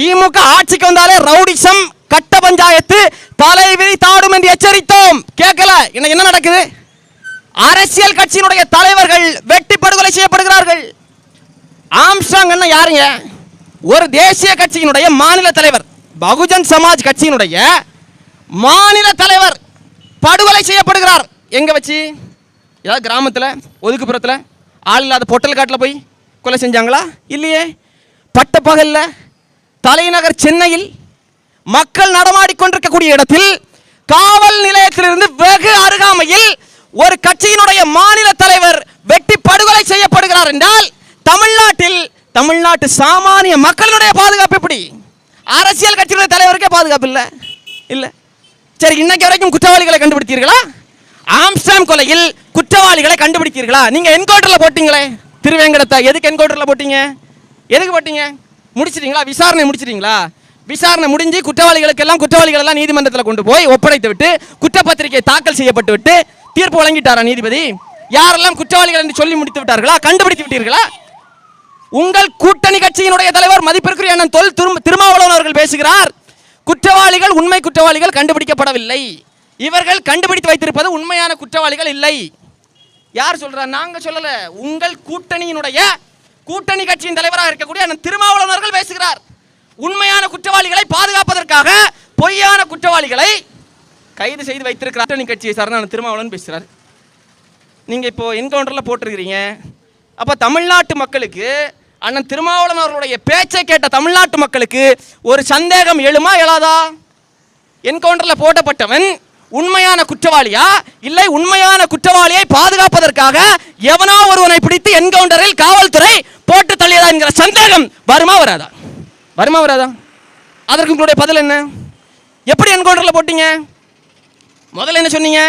திமுக ஆட்சிக்கு வந்தாலே ரவுடிசம் கட்ட பஞ்சாயத்து தலைவிரி தாடும் என்று எச்சரித்தோம். கேட்கல? இன்னைக்கு என்ன நடக்குது? அரசியல் கட்சியினுடைய தலைவர்கள் வெட்டி படுகொலை செய்யப்படுகிறார்கள். ஆம்சாங் என்ன யாருங்க? ஒரு தேசிய கட்சியினுடைய மாநில தலைவர் பகுஜன் சமாஜ் கட்சியினுடைய மாநில தலைவர் படுகொலை செய்யப்படுகிறார். எங்க வச்சு? ஏதாவது கிராமத்தில் ஒதுக்குப்புறத்தில்? ஆள் இல்லாத பொட்டல் காட்டில் போய் கொலை செஞ்சாங்களா? இல்லையே. பட்ட பகலில் தலைநகர் சென்னையில் மக்கள் நடமாடிக்கொண்டிருக்கக்கூடிய இடத்தில் காவல் நிலையத்திலிருந்து வெகு அருகாமையில் ஒரு கட்சியினுடைய மாநில தலைவர் வெட்டி படுகொலை செய்யப்படுகிறார் என்றால் தமிழ்நாட்டில் தமிழ்நாட்டு சாமானிய மக்களுடைய பாதுகாப்பு எப்படி? அரசியல் கட்சியினுடைய தலைவருக்கே பாதுகாப்பு இல்லை? இல்லை. சரி இன்னைக்கு வரைக்கும் குற்றவாளிகளை கண்டுபிடித்தீர்களா? ஆம்ஸ்டாம் கொலையில் குற்றவாளிகளை கண்டுபிடித்தீர்களா? நீங்கள் என்கவுண்டரில் போட்டீங்களே. திருவேங்கடத்தை எதுக்கு என்கவுண்டரில் போட்டீங்க? எதுக்கு போட்டீங்க? முடிச்சிட்டீங்களா? விசாரணை முடிச்சிட்டீங்களா? விசாரணை முடிஞ்சு குற்றவாளிகளுக்கெல்லாம் குற்றவாளிகள் எல்லாம் நீதிமன்றத்தில் கொண்டு போய் ஒப்படைத்து விட்டு குற்றப்பத்திரிகை தாக்கல் செய்யப்பட்டு விட்டு தீர்ப்பு வழங்கிட்டாரா நீதிபதி? யாரெல்லாம் குற்றவாளிகள் என்று சொல்லி முடித்து விட்டார்களா? கண்டுபிடித்து விட்டீர்களா? உங்கள் கூட்டணி கட்சியினுடைய தலைவர் மதிப்பிற்குரிய அண்ணன் தொல் திருமாவளவன் அவர்கள் பேசுகிறார். குற்றவாளிகள் உண்மை குற்றவாளிகள் கண்டுபிடிக்கப்படவில்லை. இவர்கள் கண்டுபிடித்து வைத்திருப்பது உண்மையான குற்றவாளிகள் இல்லை. யார் சொல்றா நாங்க சொல்லல. உங்கள் கூட்டணியினுடைய கூட்டணி கட்சியின் தலைவராக இருக்கக்கூடிய அண்ணன் திருமாவளவர்கள் பேசுகிறார். உண்மையான குற்றவாளிகளை பாதுகாப்பதற்காக பொய்யான குற்றவாளிகளை கைது செய்து வைத்திருக்கிறார். கூட்டணி கட்சியை சார்ந்த அந்த திருமாவளவன் பேசுகிறார். நீங்கள் இப்போ என்கவுண்டரில் போட்டிருக்கிறீங்க. அப்போ தமிழ்நாட்டு மக்களுக்கு அண்ணன் திருமாவளவன் அவர்களுடைய பேச்சை கேட்ட தமிழ்நாட்டு மக்களுக்கு ஒரு சந்தேகம் எழுமா எழாதா? என்கவுண்டரில் போடப்பட்டவன் உண்மையான குற்றவாளியா? இல்லை உண்மையான குற்றவாளியை பாதுகாப்பதற்காக எவனோ ஒருவனை பிடித்து என்கவுண்டரில் காவல்துறை போட்டு தள்ளியதா என்கிற சந்தேகம் வருமா வராதா? வருமா வராதா? அதற்கு உங்களுடைய பதில் என்ன? எப்படி என்கவுண்டரில் போட்டீங்க? முதல்ல என்ன சொன்னீங்க?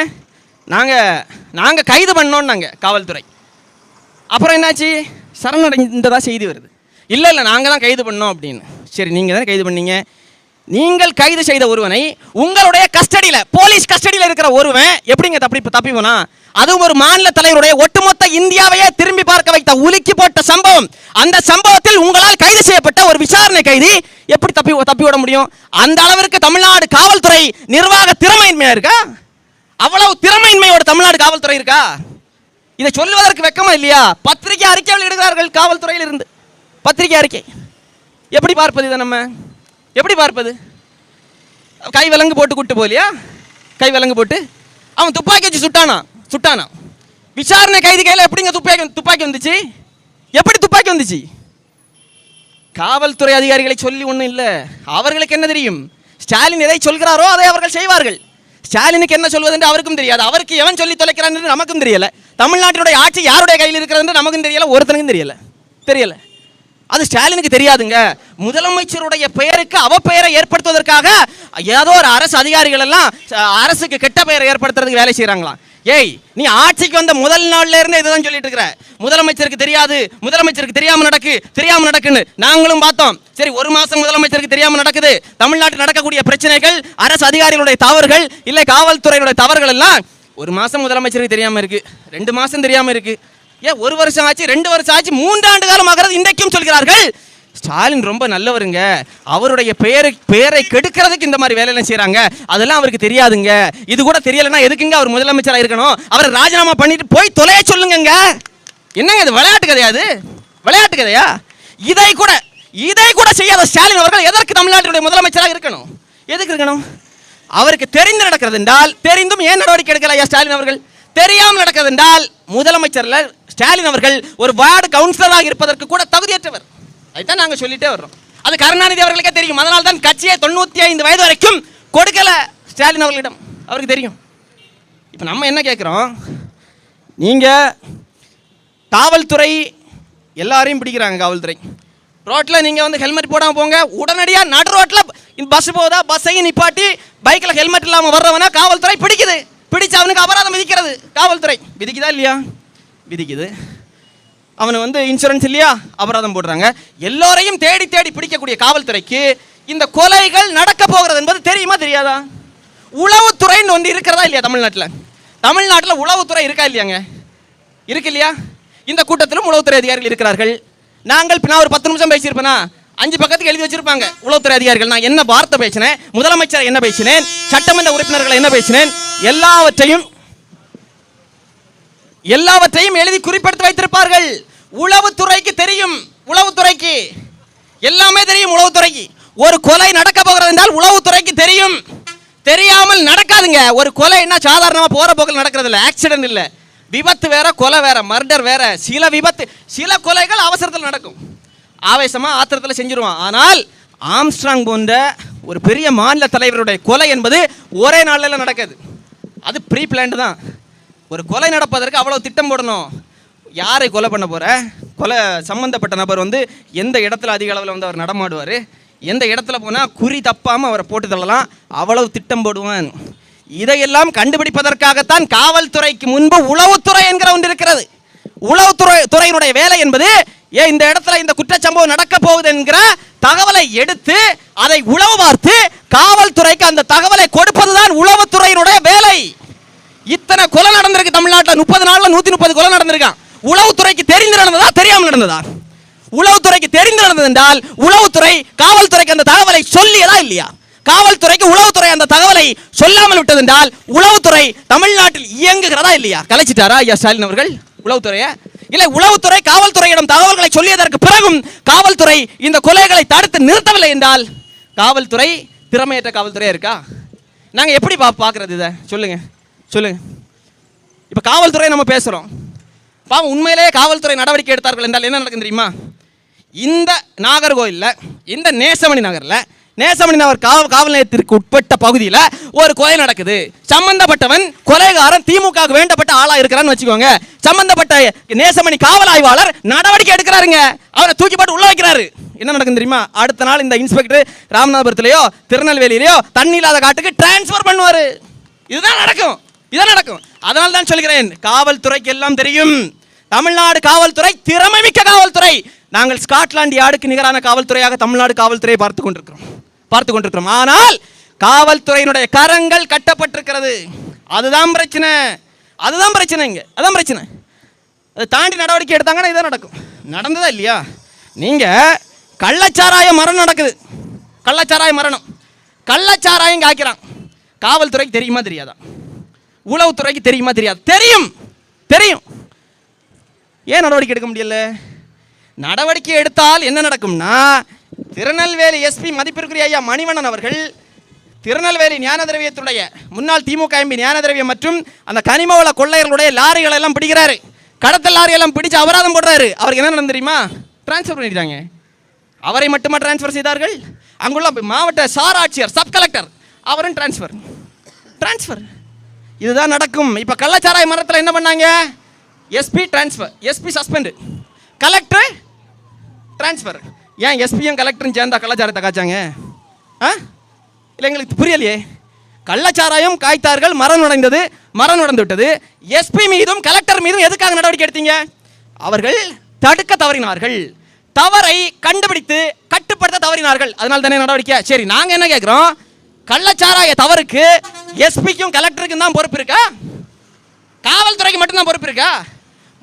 நாங்கள் நாங்கள் கைது பண்ணோன்னாங்க காவல்துறை. அப்புறம் என்னாச்சு? சரணடைந்ததாக செய்தி வருது. இல்லை இல்லை நாங்கள் தான் கைது பண்ணோம் அப்படின்னு. சரி நீங்கள் தானே கைது பண்ணீங்க? நீங்கள் கைது செய்த ஒருவனை உங்களுடைய கஸ்டடியில் போலீஸ் கஸ்டடியில் இருக்கிற ஒருவன் எப்படிங்க தப்பி தப்பிவனா அதுவும் ஒரு மாநில தலைவருடைய ஒட்டுமொத்த இந்தியாவையே திரும்பி பார்க்க வைத்த உலுக்கி போட்ட சம்பவம். அந்த சம்பவத்தில் உங்களால் கைது செய்யப்பட்ட ஒரு விசாரணை கைதி எப்படி தப்பி தப்பி விட முடியும்? அந்த அளவிற்கு தமிழ்நாடு காவல்துறை நிர்வாக திறமையின்மையா இருக்கா? அவ்வளவு திறமையின்மையோட தமிழ்நாடு காவல்துறை இருக்கா? இதை சொல்லுவதற்கு வெக்கமா இல்லையா? பத்திரிகை அறிக்கை வெளியிடுகிறார்கள் காவல்துறையில் இருந்து பத்திரிகை அறிக்கை. எப்படி பார்ப்பது இதை நம்ம? எப்படி பார்ப்பது? கை விலங்கு போட்டு கூட்டு போலியா? கை விலங்கு போட்டு? அவன் துப்பாக்கி வச்சு சுட்டானா? சுட்டானா. விசாரணை கைதி கையில் எப்படிங்க துப்பாக்கி துப்பாக்கி வந்துச்சு? எப்படி துப்பாக்கி வந்துச்சு? காவல்துறை அதிகாரிகளை சொல்லி ஒன்றும் இல்லை. அவர்களுக்கு என்ன தெரியும்? ஸ்டாலின் எதை சொல்கிறாரோ அதை அவர்கள் செய்வார்கள். ஸ்டாலினுக்கு என்ன சொல்வது என்று அவருக்கும் தெரியாது. அவருக்கு எவன் சொல்லி தொலைக்கிறான் என்று நமக்கும் தெரியல. தமிழ்நாட்டினுடைய ஆட்சி யாருடைய கையில் இருக்கிறது என்று நமக்கும் தெரியல ஒருத்தனுக்கும் தெரியல. தெரியல. அது ஸ்டாலினுக்கு தெரியாதுங்க. முதலமைச்சருடைய பெயருக்கு அவ பெயரை ஏற்படுத்துவதற்காக ஏதோ ஒரு அரசு அதிகாரிகள் எல்லாம் அரசுக்கு கெட்ட பெயரை ஏற்படுத்துறதுக்கு வேலை செய்றாங்களாம். ஏய் நீ ஆட்சிக்கு வந்த முதல் நாள்ல இருந்து இதுதான் சொல்லிட்டு இருக்கிற. முதலமைச்சருக்கு தெரியாது முதலமைச்சருக்கு தெரியாம நடக்கு தெரியாம நடக்குன்னு நாங்களும் பார்த்தோம். சரி ஒரு மாசம் முதலமைச்சருக்கு தெரியாம நடக்குது. தமிழ்நாட்டில் நடக்கக்கூடிய பிரச்சனைகள் அரசு அதிகாரிகளுடைய தவறுகள் இல்லை காவல்துறையினுடைய தவறுகள் எல்லாம் ஒரு மாசம் முதலமைச்சருக்கு தெரியாம இருக்கு. ரெண்டு மாசம் தெரியாம இருக்கு. ஏன் ஒரு வருஷம் ஆச்சு ரெண்டு வருஷம் ஆச்சு மூன்றாண்டு காலம் ஆகிறது இன்றைக்கும் சொல்கிறார்கள். ஸ்டாலின் ரொம்ப நல்லவருங்க. அவருடைய பெயரை பெயரை கெடுக்கிறதுக்கு இந்த மாதிரி வேலையெல்லாம் செய்கிறாங்க அதெல்லாம் அவருக்கு தெரியாதுங்க. இது கூட தெரியலைன்னா எதுக்குங்க அவர் முதலமைச்சராக இருக்கணும்? அவரை ராஜினாமா பண்ணிட்டு போய் தொலைய சொல்லுங்கங்க. என்னங்க இது விளையாட்டு கதையா அது விளையாட்டு கதையா? இதை கூட இதை கூட செய்யாத ஸ்டாலின் அவர்கள் எதற்கு தமிழ்நாட்டினுடைய முதலமைச்சராக இருக்கணும்? எதுக்கு இருக்கணும்? அவருக்கு தெரிந்து நடக்கிறது என்றால் தெரிந்தும் ஏன் நடவடிக்கை எடுக்கல ஐயா ஸ்டாலின் அவர்கள்? தெரியாமல் நடக்கிறது என்றால் முதலமைச்சர்ல ஸ்டாலின் அவர்கள் ஒரு வார்டு கவுன்சிலராக இருப்பதற்கு கூட தகுதியற்றவர். அதுதான் நாங்கள் சொல்லிட்டே வர்றோம். அது கருணாநிதி அவர்களுக்கே தெரியும். அதனால தான் கட்சியை தொண்ணூத்தி ஐந்து வயது வரைக்கும் கொடுக்கல ஸ்டாலின் அவர்களிடம். அவருக்கு தெரியும். இப்போ நம்ம என்ன கேட்குறோம் நீங்கள் காவல்துறை எல்லாரையும் பிடிக்கிறாங்க காவல்துறை. ரோட்டில் நீங்கள் வந்து ஹெல்மெட் போடாமல் போங்க. உடனடியாக நடு ரோட்டில் பஸ் போதா பஸ்ஸையும் நிப்பாட்டி பைக்கில் ஹெல்மெட் இல்லாமல் வர்றவனா காவல்துறை பிடிக்குது. பிடிச்சு அவனுக்கு அபராதம் விதிக்கிறது. காவல்துறை. விதிக்குதா இல்லையா? விதிக்குது. அவனை வந்து இன்சூரன்ஸ் இல்லையா? அபராதம் போடுறாங்க. எல்லோரையும் தேடி தேடி பிடிக்கக்கூடிய காவல்துறைக்கு இந்த கொலைகள் நடக்க போகிறது என்பது தெரியுமா தெரியாதா? உளவுத்துறைன்னு ஒன்று இருக்கிறதா இல்லையா தமிழ்நாட்டில்? தமிழ்நாட்டில் உளவுத்துறை இருக்கா இல்லையாங்க? இருக்கு இல்லையா? இந்த கூட்டத்திலும் உளவுத்துறை அதிகாரிகள் இருக்கிறார்கள். நாங்கள் நான் ஒரு பத்து நிமிஷம் பேசியிருப்பேனா? அஞ்சு பக்கத்துக்கு எழுதி வச்சிருப்பாங்க. உளவுத்துறை அதிகாரிகள் நான் என்ன வார்த்தை பேசினேன் முதலமைச்சர் என்ன பேசினேன் சட்டமன்ற உறுப்பினர்கள் என்ன பேசினேன் எல்லாவற்றையும் எல்லாவற்றையும் எழுதி குறிப்பிடுத்து வைத்திருப்பார்கள். உளவுத்துறைக்கு தெரியும் உளவுத்துறைக்கு. எல்லாமே தெரியும் உளவுத்துறைக்கு. ஒரு கொலை நடக்க போகிறது என்றால் உளவுத்துறைக்கு தெரியும். தெரியாமல் நடக்காதுங்க. ஒரு கொலைன்னா சாதாரணமா போகிற போக்கில் நடக்கிறது இல்லை. ஆக்சிடென்ட் இல்ல. விபத்து வேற கொலை வேற மர்டர் வேற. சில விபத்து சில கொலைகள் அவசரத்தில் நடக்கும். ஆவேசமாக ஆத்திரத்தில் செஞ்சிருவான். ஆனால் ஆம்ஸ்ட்ராங் போன்ற ஒரு பெரிய மாநில தலைவருடைய கொலை என்பது ஒரே நாளில் நடக்குது. அது ப்ரீ பிளான்டு தான். ஒரு கொலை நடப்பதற்கு அவ்வளவு திட்டம் போடணும். யாரை கொலை பண்ண போகிற கொலை சம்மந்தப்பட்ட நபர் வந்து எந்த இடத்துல அதிக அளவில் வந்து அவர் நடமாடுவார்? எந்த இடத்துல போனால் குறி தப்பாமல் அவரை போட்டு தள்ளலாம்? அவ்வளவு திட்டம் போடுவான். இதையெல்லாம் கண்டுபிடிப்பதற்காகத்தான் காவல்துறைக்கு முன்பு உளவுத்துறை என்கிற ஒன்று இருக்கிறது. உளவுத்துறை துறையினுடைய வேலை என்பது ஏ இந்த இடத்துல இந்த குற்றச்சம்பவம் நடக்க போகுது என்கிற தகவலை எடுத்து அதை உளவு பார்த்து காவல்துறைக்கு அந்த தகவலை கொடுப்பதுதான் உளவுத்துறையினுடைய வேலை. இத்தனை கொலை நடந்திருக்கு தமிழ்நாட்டில். முப்பது நாள்ல நூத்தி முப்பது கொலை நடந்திருக்கான் உளவுத்துறைக்கு தெரிந்து நடந்ததா தெரியாமல் நடந்ததா? உளவுத்துறைக்கு தெரிந்து நடந்தது என்றால் உளவுத்துறை காவல்துறைக்கு அந்த தகவலை சொல்லியதா இல்லையா? காவல்துறைக்கு உளவுத்துறை அந்த தகவலை சொல்லாமல் விட்டது என்றால் உளவுத்துறை தமிழ்நாட்டில் இயங்குகிறதா இல்லையா? கலைச்சிட்டாரா ஐயா ஸ்டாலின் அவர்கள்? உளவுத்துறையை இல்லை உளவுத்துறை காவல்துறையிடம் தகவல்களை சொல்லியதற்கு பிறகும் காவல்துறை இந்த கொலைகளை தடுத்து நிறுத்தவில்லை என்றால் காவல்துறை திறமையற்ற காவல்துறையாக இருக்கா? நாங்கள் எப்படி பா பார்க்குறது இதை? சொல்லுங்க. சொல்லுங்க. இப்போ காவல்துறை நம்ம பேசுகிறோம் பாவம் உண்மையிலேயே காவல்துறை நடவடிக்கை எடுத்தார்கள் என்றால் என்ன நடக்கும் தெரியுமா? இந்த நாகர்கோயிலில் இந்த நேசமணி நகரில் நேசமணி அவர் காவல் காவல் நிலையத்திற்கு உட்பட்ட பகுதியில் ஒரு கொலை நடக்குது. சம்பந்தப்பட்டவன் கொலைகாரன் திமுக வேண்டப்பட்ட ஆளா இருக்கிறான்னு வச்சுக்கோங்க. சம்பந்தப்பட்ட நேசமணி காவல் ஆய்வாளர் நடவடிக்கை எடுக்கிறாருங்க. அவரை தூக்கி போட்டு உள்ள வைக்கிறாரு. என்ன நடக்கும் தெரியுமா? அடுத்த நாள் இந்த இன்ஸ்பெக்டர் ராமநாதபுரத்திலேயோ திருநெல்வேலியிலேயோ தண்ணி இல்லாத காட்டுக்கு டிரான்ஸ்ஃபர் பண்ணுவாரு. இதுதான் நடக்கும். இதான் நடக்கும். அதனால தான் சொல்கிறேன் காவல்துறைக்கு எல்லாம் தெரியும். தமிழ்நாடு காவல்துறை திறமைமிக்க காவல்துறை. நாங்கள் ஸ்காட்லாந்து யார்டுக்கு நிகரான காவல்துறையாக தமிழ்நாடு காவல்துறையை பார்த்து கொண்டிருக்கிறோம். பார்த்து கொண்டிருக்கிறோம். ஆனால் காவல்துறையினுடைய கரங்கள் கட்டப்பட்டிருக்கிறது. அதுதான் பிரச்சனை. அதுதான் பிரச்சனை இங்கே. அதான் பிரச்சனை. அதை தாண்டி நடவடிக்கை எடுத்தாங்கன்னா இதான் நடக்கும். நடந்ததா இல்லையா? நீங்கள் கள்ளச்சாராய மரணம் நடக்குது. கள்ளச்சாராய மரணம். கள்ளச்சாராயம் காய்க்கிறான் காவல்துறைக்கு தெரியுமா தெரியாதா? உளவுத்துறைக்கு தெரியுமா தெரியாது. தெரியும். தெரியும். ஏன் நடவடிக்கை எடுக்க முடியல? நடவடிக்கை எடுத்தால் என்ன நடக்கும்னா திருநெல்வேலி எஸ்பி மதிப்பிற்குரிய ஐயா மணிவண்ணன் அவர்கள் திருநெல்வேலி ஞான திரவியத்துடைய முன்னாள் திமுக எம்பி ஞான திரவியம் மற்றும் அந்த கனிம வள கொள்ளையர்களுடைய லாரிகளை எல்லாம் பிடிக்கிறாரு. கடத்தல் லாரி எல்லாம் பிடிச்சு அபராதம் போடுறாரு. அவருக்கு என்ன தெரியுமா? டிரான்ஸ்ஃபர் பண்ணிட்டாங்க. அவரை மட்டுமா டிரான்ஸ்ஃபர் செய்தார்கள்? அங்குள்ள மாவட்ட சார் ஆட்சியர் சப் கலெக்டர் அவரும் டிரான்ஸ்ஃபர் டிரான்ஸ்ஃபர் இதுதான் நடக்கும். இப்போ கள்ளச்சாராய மரத்தில் என்ன பண்ணாங்க? SP transfer SP suspend collector transfer ஏன் எஸ்பியும் கலெக்டரும் சேர்ந்தா கள்ளச்சாரத்தை காய்ச்சாங்க? ஆ? இல்லை எங்களுக்கு புரியலையே. கள்ளச்சாராயம் காய்த்தார்கள் மரம் நடந்தது மரம் நடந்து விட்டது. எஸ்பி மீதும் கலெக்டர் மீதும் எதுக்காக நடவடிக்கை எடுத்தீங்க? அவர்கள் தடுக்க தவறினார்கள். தவறை கண்டுபிடித்து கட்டுப்படுத்த தவறினார்கள். அதனால தானே நடவடிக்கை? சரி நாங்கள் என்ன கேட்குறோம் கள்ளச்சாராய தவறுக்கு எஸ்பிக்கும் கலெக்டருக்கும் தான் பொறுப்பு இருக்கா? காவல்துறைக்கு மட்டும்தான் பொறுப்பு இருக்கா?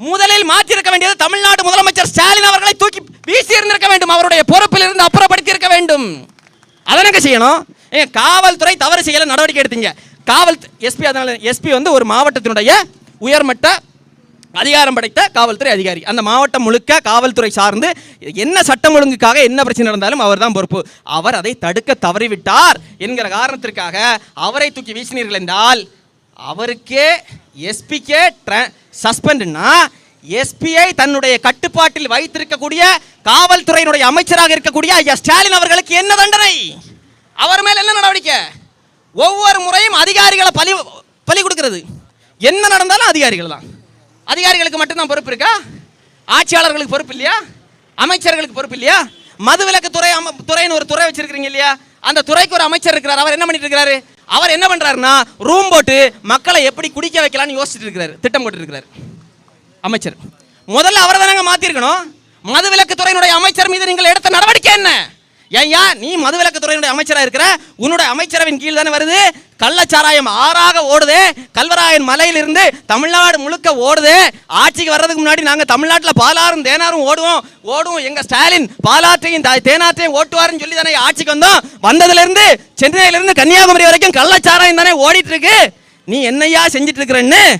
முதலில் மாற்றிருக்க வேண்டியது தமிழ்நாடு முதலமைச்சர் ஸ்டாலின் அவர்களை தூக்கி வீசி இருந்திருக்க வேண்டும். அவருடைய பொறுப்பில் இருந்து அப்புறப்படுத்தி இருக்க வேண்டும். அதனங்க செய்யணும். ஏன் காவல்துறை தவறு செய்யல நடவடிக்கை எடுத்தீங்க. காவல் எஸ்பி அதனால எஸ்பி வந்து ஒரு மாவட்டத்தினுடைய உயர்மட்ட அதிகாரம் படைத்த காவல்துறை அதிகாரி. அந்த மாவட்டம் முழுக்க காவல்துறை சார்ந்து என்ன சட்டம் ஒழுங்குக்காக என்ன பிரச்சனை நடந்தாலும் அவர் தான் பொறுப்பு. அவர் அதை தடுக்க தவறிவிட்டார் என்கிற காரணத்திற்காக அவரை தூக்கி வீசினீர்கள் என்றால் அவருக்கே எஸ்பிக்கே சஸ்பெண்ட்னா எஸ்பிஐ தன்னுடைய கட்டுப்பாட்டில் வைத்திருக்கக்கூடிய காவல்துறையினுடைய அமைச்சராக இருக்கக்கூடிய ஐயா ஸ்டாலின் அவர்களுக்கு என்ன தண்டனை? அவர் மேல் என்ன நடவடிக்கை? ஒவ்வொரு முறையும் அதிகாரிகளை பலி பலி கொடுக்கிறது. என்ன நடந்தாலும் அதிகாரிகள் தான். அதிகாரிகளுக்கு மட்டும்தான் பொறுப்பு இருக்கா? ஆட்சியாளர்களுக்கு பொறுப்பு இல்லையா? அமைச்சர்களுக்கு பொறுப்பு இல்லையா? மதுவிலக்கு துறை துறைன்னு ஒரு துறை வச்சிருக்கிறீங்க இல்லையா? அந்த துறைக்கு ஒரு அமைச்சர் இருக்கிறார். அவர் என்ன பண்ணிட்டு இருக்கிறாரு? அவர் என்ன பண்றாருன்னா ரூம் போட்டு மக்களை எப்படி குடிக்க வைக்கலாம்னு யோசிச்சுட்டு இருக்கிறாரு திட்டம் போட்டுருக்கிறார் அமைச்சர். முதல்ல அவரை தானங்க மாத்திருக்கணும்? மதுவிலக்கு துறையினுடைய அமைச்சர் மீது நீங்கள் எடுத்த நடவடிக்கை என்ன? ஏய்யா நீ மதுவிலக்கு துறையினுடைய அமைச்சராக இருக்கிற? உன்னுடைய அமைச்சரவின் கீழ் தானே வருது? கள்ளச்சாராயம் ஆறாக ஓடுது. கல்வராயன் மலையிலிருந்து தமிழ்நாடு முழுக்க ஓடுது. ஆட்சிக்கு வர்றதுக்கு முன்னாடி நாங்கள் தமிழ்நாட்டில் பாலாறும் தேனாரும் ஓடுவோம். ஓடுவோம். எங்கள் ஸ்டாலின் பாலாற்றையும் தா- தேனாற்றையும் ஓட்டுவாருன்னு சொல்லி தானே ஆட்சிக்கு வந்தோம். வந்ததுலேருந்து சென்னையிலேருந்து கன்னியாகுமரி வரைக்கும் கள்ளச்சாராயம் தானே ஓடிட்டு இருக்கு நீ என்னையா செஞ்சிட்டு இருக்கிறன்னு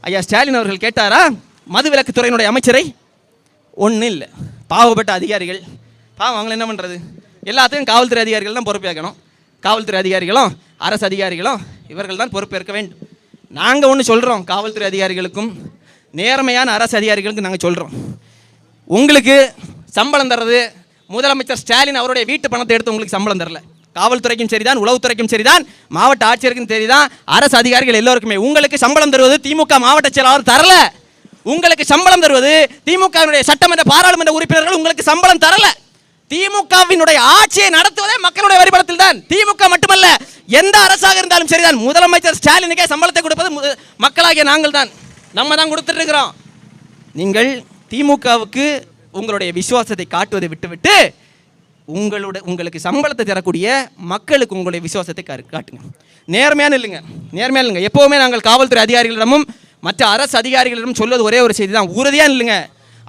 ஐயா ஸ்டாலின் அவர்கள் கேட்டாரா? மதுவிலக்குத்துறையினுடைய அமைச்சரை? ஒன்றும் இல்லை. பாவப்பட்ட அதிகாரிகள். பாவம் அவங்கள என்ன பண்ணுறது எல்லாத்தையும் காவல்துறை அதிகாரிகள் தான் பொறுப்பேற்கணும். காவல்துறை அதிகாரிகளும் அரசு அதிகாரிகளும் இவர்கள் தான் பொறுப்பேற்க வேண்டும். நாங்கள் ஒன்று சொல்கிறோம் காவல்துறை அதிகாரிகளுக்கும் நேர்மையான அரசு அதிகாரிகளுக்கும் நாங்கள் சொல்கிறோம் உங்களுக்கு சம்பளம் தர்றது முதலமைச்சர் ஸ்டாலின் அவருடைய வீட்டு பணத்தை எடுத்து உங்களுக்கு சம்பளம் தரல. காவல்துறைக்கும் சரிதான் உளவுத்துறைக்கும் சரிதான் மாவட்ட ஆட்சியருக்கும் சரிதான் அரசு அதிகாரிகள் எல்லோருக்குமே உங்களுக்கு சம்பளம் தருவது திமுக மாவட்ட செயலாளர் தரல. உங்களுக்கு சம்பளம் தருவது திமுகவினுடைய சட்டமன்ற பாராளுமன்ற உறுப்பினர்கள் உங்களுக்கு சம்பளம் தரலை. திமுகவினுடைய ஆட்சியை நடத்துவதே மக்களுடைய வரிபடத்தில் தான் திமுக மட்டுமல்ல எந்த அரசாக இருந்தாலும் சரிதான். முதலமைச்சர் ஸ்டாலினுக்கே சம்பளத்தை கொடுப்பது மக்களாகிய நாங்கள் தான் நம்ம தான் கொடுத்துட்டு இருக்கிறோம் நீங்கள் திமுகவுக்கு உங்களுடைய விசுவாசத்தை காட்டுவதை விட்டுவிட்டு உங்களோட உங்களுக்கு சம்பளத்தை தரக்கூடிய மக்களுக்கு உங்களுடைய விசுவாசத்தை காட்டுங்க. நேர்மையான இல்லைங்க நேர்மையான இல்லைங்க எப்போவுமே நாங்கள் காவல்துறை அதிகாரிகளிடமும் மற்ற அரசு அதிகாரிகளிடம் சொல்வது ஒரே ஒரு செய்தி தான் உறுதியாக இல்லைங்க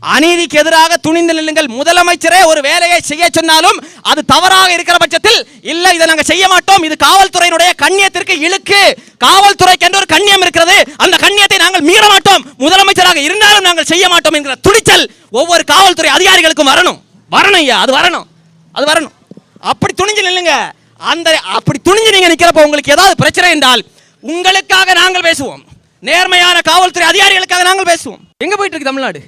அநீதிக்கு எதிராக துணிந்து நில்லுங்கள். முதலமைச்சரே ஒரு வேலையை செய்ய சொன்னாலும் அது தவறாக இருக்கிற பட்சத்தில் இல்ல இதை நாங்கள் செய்ய மாட்டோம். இது காவல்துறையினுடைய கண்ணியத்திற்கு இழுக்கு. காவல்துறைக்கு என்று ஒரு கண்ணியம் இருக்கிறது. அந்த கண்ணியத்தை நாங்கள் மீற மாட்டோம். முதலமைச்சராக இருந்தாலும் நாங்கள் செய்ய மாட்டோம் என்கிற துணிச்சல் ஒவ்வொரு காவல்துறை அதிகாரிகளுக்கும் வரணும். வரணும் ஐயா அது வரணும். அது வரணும். அப்படி துணிஞ்சு நில்லுங்க. அந்த அப்படி துணிஞ்சு நீங்க நிக்கிறப்ப உங்களுக்கு ஏதாவது பிரச்சனை என்றால் உங்களுக்காக நாங்கள் பேசுவோம். நேர்மையான காவல்துறை அதிகாரிகளுக்காக நாங்கள் பேசுவோம். எங்க போயிட்டு இருக்கு தமிழ்நாடு?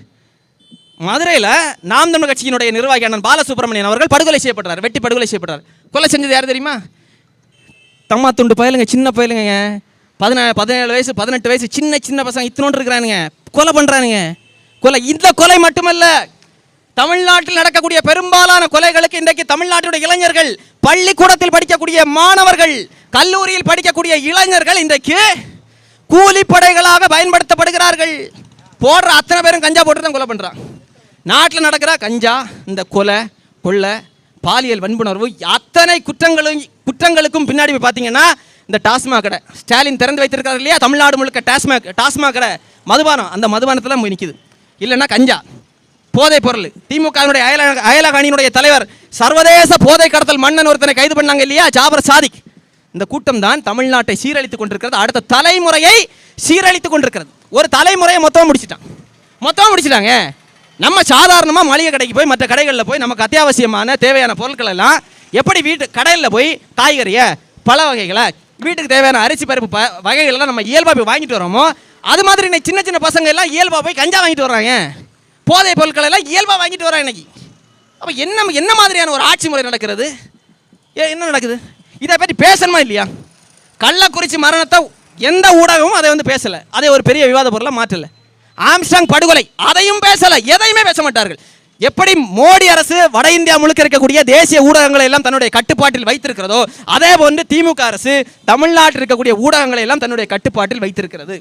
மதுரையில் நாம் தமிழ் கட்சியினுடைய நிர்வாகி அண்ணன் பாலசுப்ரமணியன் அவர்கள் படுகொலை செய்யப்படுறார் வெட்டி படுகொலை செய்யப்படுறார் கொலை செஞ்சது யார் தெரியுமா? தம்மா துண்டு பயலுங்க சின்ன பயலுங்க பதினா பதினேழு வயசு பதினெட்டு வயசு சின்ன சின்ன பசங்க இத்தனோண்டு இருக்கிறானுங்க. கொலை பண்ணுறானுங்க கொலை இந்த கொலை மட்டுமல்ல தமிழ்நாட்டில் நடக்கக்கூடிய பெரும்பாலான கொலைகளுக்கு இன்றைக்கு தமிழ்நாட்டினுடைய இளைஞர்கள் பள்ளிக்கூடத்தில் படிக்கக்கூடிய மாணவர்கள் கல்லூரியில் படிக்கக்கூடிய இளைஞர்கள் இன்றைக்கு கூலிப்படைகளாக பயன்படுத்தப்படுகிறார்கள். போடுற அத்தனை பேரும் கஞ்சா போட்டு தான் கொலை பண்ணுறான் நாட்டில் நடக்கிற கஞ்சா இந்த கொலை கொள்ளை பாலியல் வன்புணர்வு அத்தனை குற்றங்களும் குற்றங்களுக்கும் பின்னாடி போய் பார்த்தீங்கன்னா இந்த டாஸ்மாக் கடை. ஸ்டாலின் திறந்து வைத்திருக்காரு இல்லையா? தமிழ்நாடு முழுக்க டாஸ்மாக் டாஸ்மாக் கடை. மதுபானம். அந்த மதுபானத்தில் போய் நிற்கிது இல்லைன்னா கஞ்சா. போதை பொருள். திமுகவினுடைய அயல அயலக அணியினுடைய தலைவர் சர்வதேச போதை கடத்தல் மன்னன் ஒருத்தனை கைது பண்ணாங்க இல்லையா? ஜாபர் சாதிக். இந்த கூட்டம் தான் தமிழ்நாட்டை சீரழித்துக் கொண்டிருக்கிறது. அடுத்த தலைமுறையை சீரழித்துக் கொண்டிருக்கிறது. ஒரு தலைமுறையை மொத்தமாக முடிச்சிட்டான். மொத்தமாக முடிச்சிட்டாங்க. நம்ம சாதாரணமாக மளிகை கடைக்கு போய் மற்ற கடைகளில் போய் நமக்கு அத்தியாவசியமான தேவையான பொருட்கள் எல்லாம் எப்படி வீட்டு கடையில் போய் காய்கறியை பழ வகைகளை வீட்டுக்கு தேவையான அரிசி பருப்பு ப வகைகளெல்லாம் நம்ம இயல்பாக போய் வாங்கிட்டு வரோமோ அது மாதிரி இன்னைக்கு சின்ன சின்ன பசங்க எல்லாம் இயல்பாக போய் கஞ்சா வாங்கிட்டு வர்றாங்க. போதை பொருட்கள் எல்லாம் இயல்பாக வாங்கிட்டு வராங்க இன்னைக்கு. அப்போ என்ன என்ன மாதிரியான ஒரு ஆட்சி முறை நடக்கிறது? ஏ என்ன நடக்குது? இதை பற்றி பேசணுமா இல்லையா? கள்ளக்குறிச்சி மரணத்தை எந்த ஊடகமும் அதை வந்து பேசலை. அதை ஒரு பெரிய விவாத பொருளாக மாற்றலை. ஆம்ஸ்டாங் படுகொலை. அதையும் பேசலை எதையுமே பேச மாட்டார்கள். எப்படி மோடி அரசு வட இந்தியா முழுக்க இருக்கக்கூடிய தேசிய ஊடகங்களை எல்லாம் தன்னுடைய கட்டுப்பாட்டில் வைத்திருக்கிறதோ அதே போன்று திமுக அரசு தமிழ்நாட்டில் இருக்கக்கூடிய ஊடகங்களை எல்லாம் தன்னுடைய கட்டுப்பாட்டில் வைத்திருக்கிறது.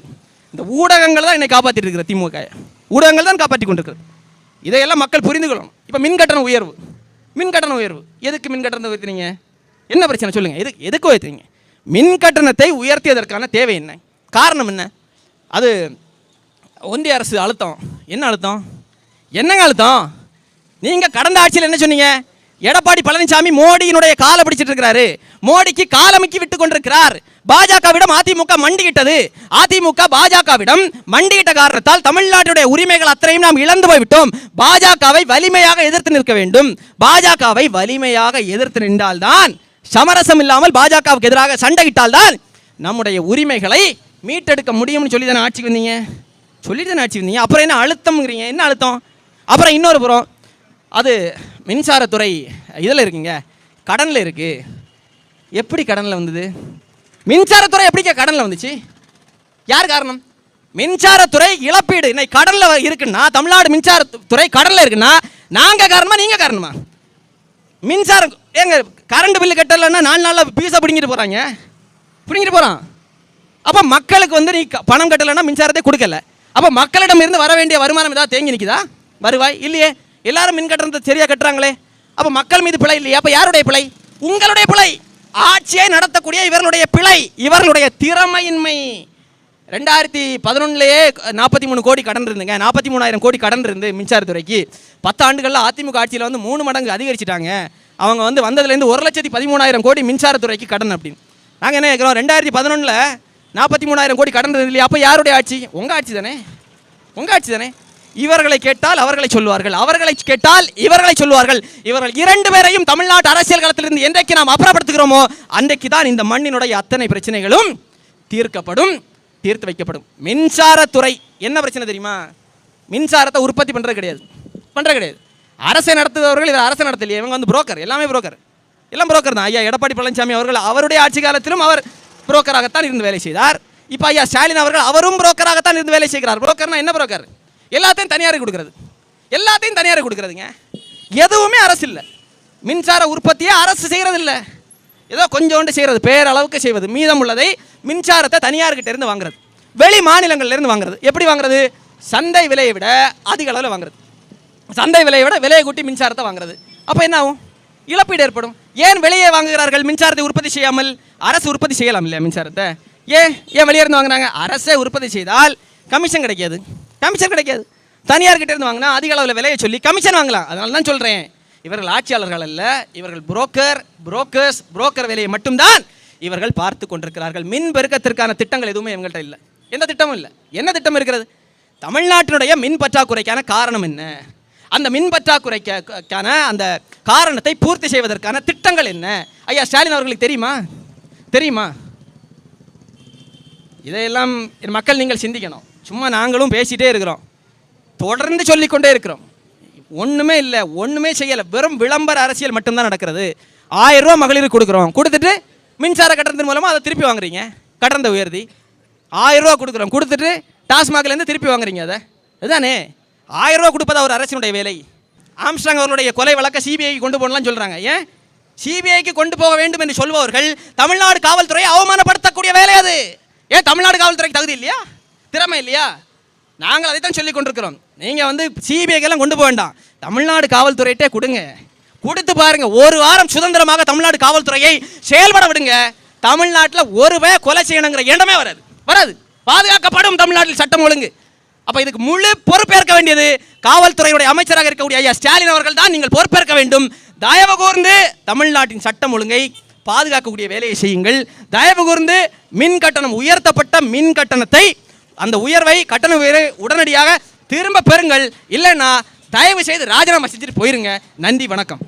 இந்த ஊடகங்கள் தான் என்னை காப்பாற்றிட்டு இருக்கிற திமுக. ஊடகங்கள் தான் காப்பாற்றி கொண்டிருக்கிறது. இதையெல்லாம் மக்கள் புரிந்து கொள்ளணும். இப்போ மின் கட்டண உயர்வு. மின் கட்டண உயர்வு. எதுக்கு மின் கட்டணத்தை என்ன பிரச்சனை சொல்லுங்கள் எது எதுக்கு உயர்த்தினீங்க மின் கட்டணத்தை உயர்த்தியதற்கான தேவை என்ன? காரணம் என்ன? அது ஒன்றிய அரசு அழுத்தம். என்ன அழுத்தம்? என்னங்க அழுத்தம்? நீங்கள் கடந்த ஆட்சியில் என்ன சொன்னீங்க? எடப்பாடி பழனிசாமி மோடியினுடைய காலை பிடிச்சிட்டு இருக்கிறாரு. மோடிக்கு காலமுக்கி விட்டு கொண்டிருக்கிறார். பாஜகவிடம் அதிமுக மண்டியிட்டது. அதிமுக பாஜகவிடம் மண்டியிட்ட காரணத்தால் தமிழ்நாட்டுடைய உரிமைகள் அத்தனையும் நாம் இழந்து போய்விட்டோம். பாஜகவை வலிமையாக எதிர்த்து நிற்க வேண்டும். பாஜகவை வலிமையாக எதிர்த்து நின்றால்தான் சமரசம் இல்லாமல் பாஜகவுக்கு எதிராக சண்டையிட்டால்தான் நம்முடைய உரிமைகளை மீட்டெடுக்க முடியும்னு சொல்லி தானே ஆட்சிக்கு வந்தீங்க? சொல்லிட்டு தானே ஆட்சி வந்தீங்க அப்புறம் என்ன அழுத்தம்ங்கிறீங்க? என்ன அழுத்தம்? அப்புறம் இன்னொரு புறம். அது மின்சாரத்துறை இதில் இருக்குங்க. கடனில் இருக்குது எப்படி கடனில் வந்தது? மின்சாரத்துறை எப்படிங்க கடனில் வந்துச்சு? யார் காரணம்? மின்சாரத்துறை இழப்பீடு. இன்னைக்கு கடனில் இருக்குன்னா தமிழ்நாடு மின்சாரத்துறை கடனில் இருக்குன்னா நாங்கள் காரணமா நீங்கள் காரணமா? மின்சாரம் ஏங்க கரண்ட் பில்லு கட்டலைன்னா நாலு நாளில் பீஸை பிடிங்கிட்டு போகிறாங்க பிடிங்கிட்டு போகிறான் அப்போ மக்களுக்கு வந்து நீ க- பணம் கட்டலைன்னா மின்சாரத்தை கொடுக்கல. அப்போ மக்களிடம் இருந்து வர வேண்டிய வருமானம் ஏதாவது தேங்கி நிற்குதா வருவாய்? இல்லையே. எல்லாரும் மின் கட்டணத்தை சரியாக கட்டுறாங்களே. அப்போ மக்கள் மீது பிழை இல்லையா. அப்போ யாருடைய பிழை? உங்களுடைய பிழை. ஆட்சியை நடத்தக்கூடிய இவர்களுடைய பிழை. இவர்களுடைய திறமையின்மை. ரெண்டாயிரத்தி பதினொன்னுலேயே நாற்பத்தி மூணு கோடி கடன் இருந்துங்க நாற்பத்தி மூணாயிரம் கோடி கடன் இருந்து மின்சாரத்துறைக்கு. பத்து ஆண்டுகளில் அதிமுக ஆட்சியில் வந்து மூணு மடங்கு அதிகரிச்சிட்டாங்க. அவங்க வந்து வந்ததுலேருந்து ஒரு லட்சத்தி பதிமூணாயிரம் கோடி மின்சாரத்துறைக்கு கடன் அப்படின்னு. நாங்கள் என்ன கேட்குறோம்? ரெண்டாயிரத்தி பதினொன்றில் நாற்பத்தி மூணாயிரம் கோடி கடன் இல்லையா? அப்போ யாருடைய ஆட்சி? உங்கள் ஆட்சி தானே? உங்கள் ஆட்சி தானே? இவர்களை கேட்டால் அவர்களை சொல்லுவார்கள். அவர்களை கேட்டால் இவர்களை சொல்லுவார்கள். இவர்கள் இரண்டு பேரையும் தமிழ்நாட்டு அரசியல் களத்திலிருந்து என்றைக்கு நாம் அப்புறப்படுத்துகிறோமோ அன்றைக்கு தான் இந்த மண்ணினுடைய அத்தனை பிரச்சனைகளும் தீர்க்கப்படும் தீர்த்து வைக்கப்படும். மின்சாரத்துறை என்ன பிரச்சனை தெரியுமா? மின்சாரத்தை உற்பத்தி பண்ணுறது கிடையாது. பண்ணுறது கிடையாது. அரசை நடத்துபவர்கள் இவர் அரசை நடத்தலையே. இவங்க வந்து புரோக்கர் எல்லாமே புரோக்கர் எல்லாம் புரோக்கர் தான். ஐயா எடப்பாடி பழனிசாமி அவர்கள் அவருடைய ஆட்சி காலத்திலும் அவர் புரோக்கராகத்தான் இருந்து வேலை செய்தார். இப்போ ஐயா ஸ்டாலின் அவர்கள் அவரும் புரோக்கராகத்தான் இருந்து வேலை செய்கிறார். புரோக்கர்னா என்ன புரோக்கர்? எல்லாத்தையும் தனியாருக்கு கொடுக்கறது. எல்லாத்தையும் தனியாருக்கு கொடுக்கறதுங்க. எதுவுமே அரசு இல்லை. மின்சார உற்பத்தியே அரசு செய்கிறது இல்லை ஏதோ கொஞ்சோண்டு செய்கிறது பேரளவுக்கு செய்வது மீதம் உள்ளதை மின்சாரத்தை தனியார்கிட்ட இருந்து வாங்குறது. வெளி மாநிலங்கள்லேருந்து வாங்குறது. எப்படி வாங்குறது? சந்தை விலையை விட அதிக அளவில் வாங்குறது. சந்தை விலையை விட விலையை கூட்டி மின்சாரத்தை வாங்குறது. அப்போ என்ன ஆகும்? இழப்பீடு ஏற்படும். ஏன் வெளியே வாங்குகிறார்கள்? மின்சாரத்தை உற்பத்தி செய்யாமல் அரசு உற்பத்தி செய்யலாம் இல்லையா மின்சாரத்தை? ஏன்? ஏன் வெளியே இருந்து வாங்குறாங்க? அரசே உற்பத்தி செய்தால் கமிஷன் கிடைக்காது. கமிஷன் கிடைக்காது. தனியார்கிட்ட இருந்து வாங்கினா அதிக அளவில் விலையை சொல்லி கமிஷன் வாங்கலாம். அதனால தான் சொல்கிறேன் இவர்கள் ஆட்சியாளர்கள் அல்ல. இவர்கள் புரோக்கர் புரோக்கர்ஸ் புரோக்கர் வேலையை மட்டும்தான் இவர்கள் பார்த்து கொண்டிருக்கிறார்கள். மின் பெருக்கத்திற்கான திட்டங்கள் எதுவுமே எங்கள்கிட்ட இல்லை. எந்த திட்டமும் இல்லை. என்ன திட்டம் இருக்கிறது? தமிழ்நாட்டினுடைய மின் பற்றாக்குறைக்கான காரணம் என்ன? அந்த மின் பற்றாக்குறைக்கான அந்த காரணத்தை பூர்த்தி செய்வதற்கான திட்டங்கள் என்ன? ஐயா ஸ்டாலின் அவர்களுக்கு தெரியுமா? தெரியுமா? இதையெல்லாம் என் மக்கள் நீங்கள் சிந்திக்கணும். சும்மா நாங்களும் பேசிகிட்டே இருக்கிறோம். தொடர்ந்து சொல்லிக்கொண்டே இருக்கிறோம். ஒன்றுமே இல்லை ஒன்றுமே செய்யலை. வெறும் விளம்பர அரசியல் மட்டும்தான் நடக்கிறது. ஆயிரம் ரூபா மகளிருக்கு கொடுக்குறோம். கொடுத்துட்டு மின்சார கட்டணத்தின் மூலமாக அதை திருப்பி வாங்குறீங்க. கட்டணத்தை உயர்த்தி. ஆயிரம் ரூபா கொடுக்குறோம். கொடுத்துட்டு டாஸ்மாக்லேருந்து திருப்பி வாங்குறீங்க அதை. இதுதானே? ஆயிரம் ரூபா கொடுப்பது அவர் அரசினுடைய வேலை? ஆம்ஸ்டாங் அவர்களுடைய கொலை வழக்க சிபிஐக்கு கொண்டு போகலாம்னு சொல்கிறாங்க ஏன்? சிபிஐக்கு கொண்டு போக வேண்டும் என்று சொல்பவர்கள் தமிழ்நாடு காவல்துறையை அவமானப்படுத்தக்கூடிய வேலை அது. ஏன் தமிழ்நாடு காவல்துறைக்கு தகுதி இல்லையா? திறமை இல்லையா? நாங்கள் அதை தான் சொல்லி கொண்டிருக்கிறோம். நீங்கள் வந்து சிபிஐக்கெல்லாம் கொண்டு போக வேண்டாம். தமிழ்நாடு காவல்துறையிட்டே கொடுங்க. கொடுத்து பாருங்க. ஒரு வாரம் சுதந்திரமாக தமிழ்நாடு காவல்துறையை செயல்பட விடுங்க. தமிழ்நாட்டில் ஒரு கொலை செய்யணுங்கிற எண்ணமே வராது. வராது. பாதுகாக்கப்படும் தமிழ்நாட்டில் சட்டம் ஒழுங்கு. அப்ப இதுக்கு முழு பொறுப்பேற்க வேண்டியது காவல்துறையுடைய அமைச்சராக இருக்கக்கூடிய ஐயா ஸ்டாலின் அவர்கள் தான் நீங்கள் பொறுப்பேற்க வேண்டும். தயவு கூர்ந்து தமிழ்நாட்டின் சட்டம் ஒழுங்கை பாதுகாக்கக்கூடிய வேலையை செய்யுங்கள். தயவு கூர்ந்து மின் கட்டணம் உயர்த்தப்பட்ட மின் கட்டணத்தை அந்த உயர்வை கட்டண உயர்வை உடனடியாக திரும்ப பெறுங்கள். இல்லைன்னா தயவு செய்து ராஜினாமா செஞ்சுட்டு போயிருங்க. நன்றி வணக்கம்.